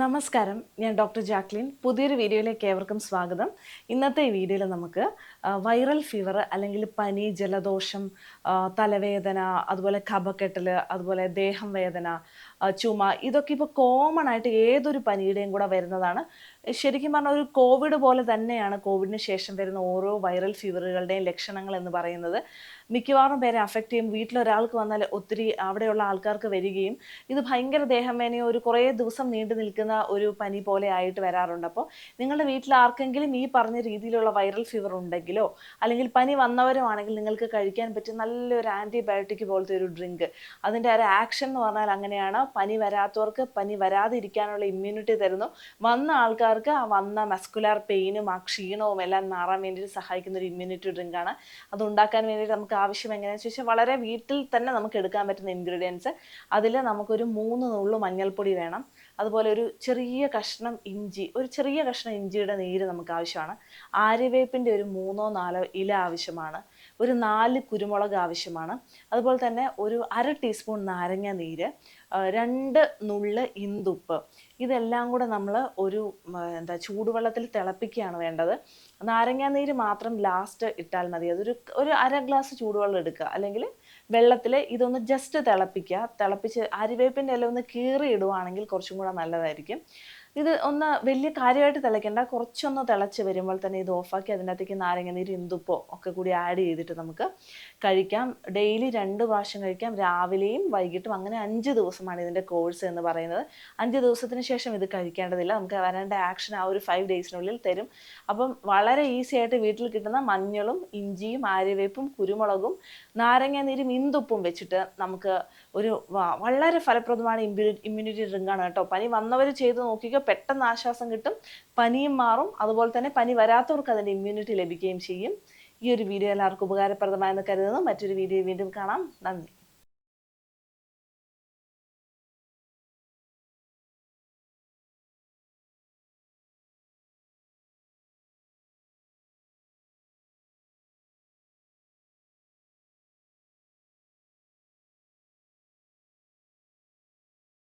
നമസ്കാരം. ഞാൻ doctor Jacqueline. പുതിയൊരു വീഡിയോയിലേക്ക് ഏവർക്കും സ്വാഗതം. ഇന്നത്തെ വീഡിയോയിൽ നമുക്ക് വൈറൽ ഫീവർ അല്ലെങ്കിൽ പനി ജലദോഷം തലവേദന അതുപോലെ കഫക്കെട്ടൽ അതുപോലെ ദേഹം വേദന ചുമ ഇതൊക്കെ ഇപ്പോൾ കോമൺ ആയിട്ട് ഏതൊരു പനിയുടെയും കൂടെ വരുന്നതാണ് ശരിക്കും പറഞ്ഞാൽ ഒരു കോവിഡ് പോലെ തന്നെയാണ് കോവിഡിന് ശേഷം വരുന്ന ഓരോ വൈറൽ ഫീവറുകളുടെയും ലക്ഷണങ്ങൾ എന്ന് പറയുന്നത്. മിക്കവാറും പേരെ അഫക്റ്റ് ചെയ്യും. വീട്ടിലൊരാൾക്ക് വന്നാൽ ഒത്തിരി അവിടെയുള്ള ആൾക്കാർക്ക് വരികയും ഇത് ഭയങ്കര ദേഹം വേനയോ ഒരു കുറേ ദിവസം നീണ്ടു നിൽക്കുന്ന ഒരു പനി പോലെ ആയിട്ട് വരാറുണ്ട്. അപ്പോൾ നിങ്ങളുടെ വീട്ടിൽ ആർക്കെങ്കിലും ഈ പറഞ്ഞ രീതിയിലുള്ള വൈറൽ ഫീവർ ഉണ്ടെങ്കിലോ അല്ലെങ്കിൽ പനി വന്നവരുമാണെങ്കിൽ നിങ്ങൾക്ക് കഴിക്കാൻ പറ്റിയ നല്ലൊരു ആന്റിബയോട്ടിക് പോലത്തെ ഒരു ഡ്രിങ്ക് അതിന്റെ ഒരു ആക്ഷൻ എന്ന് പറഞ്ഞാൽ അങ്ങനെയാണ്. പനി വരാത്തവർക്ക് പനി വരാതിരിക്കാനുള്ള ഇമ്മ്യൂണിറ്റി തരുന്നു. വന്ന ആൾക്കാർക്ക് ആ വന്ന മസ്കുലാർ പെയിനും ആ ക്ഷീണവും എല്ലാം മാറാൻ വേണ്ടിയിട്ട് സഹായിക്കുന്ന ഒരു ഇമ്മ്യൂണിറ്റി ഡ്രിങ്ക് ആണ്. അത് ഉണ്ടാക്കാൻ വേണ്ടിയിട്ട് നമുക്ക് ആവശ്യം എങ്ങനെയാണെന്ന് ചോദിച്ചാൽ വളരെ വീട്ടിൽ തന്നെ നമുക്ക് എടുക്കാൻ പറ്റുന്ന ഇൻഗ്രീഡിയൻസ് അതിൽ നമുക്കൊരു മൂന്ന് നുള്ളു മഞ്ഞൾപ്പൊടി വേണം. അതുപോലെ ഒരു ചെറിയ കഷ്ണം ഇഞ്ചി ഒരു ചെറിയ കഷ്ണം ഇഞ്ചിയുടെ നീര് നമുക്ക് ആവശ്യമാണ്. ആര്യവേപ്പിന്റെ ഒരു മൂന്നോ നാലോ ഇല ആവശ്യമാണ്. ഒരു നാല് കുരുമുളക് ആവശ്യമാണ്. അതുപോലെ തന്നെ ഒരു അര ടീസ്പൂൺ നാരങ്ങ നീര് രണ്ട് നുള്ള് ഇന്തുപ്പ്. ഇതെല്ലാം കൂടെ നമ്മൾ ഒരു എന്താ ചൂടുവെള്ളത്തിൽ തിളപ്പിക്കുകയാണ് വേണ്ടത്. നാരങ്ങാ നീര് മാത്രം ലാസ്റ്റ് ഇട്ടാൽ മതി. അതൊരു ഒരു അര ഗ്ലാസ് ചൂടുവെള്ളം എടുക്കുക. അല്ലെങ്കിൽ വെള്ളത്തിൽ ഇതൊന്ന് ജസ്റ്റ് തിളപ്പിക്കുക. തിളപ്പിച്ച് അരിവേപ്പിന്റെ ഇല ഒന്ന് കീറി ഇടുവാണെങ്കിൽ കുറച്ചും കൂടെ നല്ലതായിരിക്കും. ഇത് ഒന്ന് വലിയ കാര്യമായിട്ട് തിളയ്ക്കേണ്ട. കുറച്ചൊന്ന് തിളച്ച് വരുമ്പോൾ തന്നെ ഇത് ഓഫാക്കി അതിനകത്തേക്ക് നാരങ്ങനീര് ഇന്ദുപ്പോ ഒക്കെ കൂടി ആഡ് ചെയ്തിട്ട് നമുക്ക് കഴിക്കാം. ഡെയിലി രണ്ട് പ്രാവശ്യം കഴിക്കാം. രാവിലെയും വൈകിട്ടും അങ്ങനെ അഞ്ച് ദിവസമാണ് ഇതിന്റെ കോഴ്സ് എന്ന് പറയുന്നത്. അഞ്ച് ദിവസത്തിന് ശേഷം ഇത് കഴിക്കേണ്ടതില്ല. നമുക്ക് വരേണ്ട ആക്ഷൻ ആ ഒരു ഫൈവ് ഡേയ്സിനുള്ളിൽ തരും. അപ്പം വളരെ ഈസി ആയിട്ട് വീട്ടിൽ കിട്ടുന്ന മഞ്ഞളും ഇഞ്ചിയും ആര്യവേപ്പും കുരുമുളകും നാരങ്ങാനീരും ഇന്തുപ്പും വെച്ചിട്ട് നമുക്ക് ഒരു വളരെ ഫലപ്രദമാണ് ഇമ്മ്യൂണിറ്റി ഡ്രിങ്കാണ് കേട്ടോ. പനി വന്നവർ ചെയ്ത് നോക്കിക്കോ പെട്ടെന്ന് ആശ്വാസം കിട്ടും പനിയും മാറും. അതുപോലെ തന്നെ പനി വരാത്തവർക്ക് അതിന്റെ ഇമ്മ്യൂണിറ്റി ലഭിക്കുകയും ചെയ്യും. ഈ ഒരു വീഡിയോ എല്ലാവർക്കും ഉപകാരപ്രദമായെന്ന് കരുതുന്നു. മറ്റൊരു വീഡിയോ വീണ്ടും കാണാം. നന്ദി.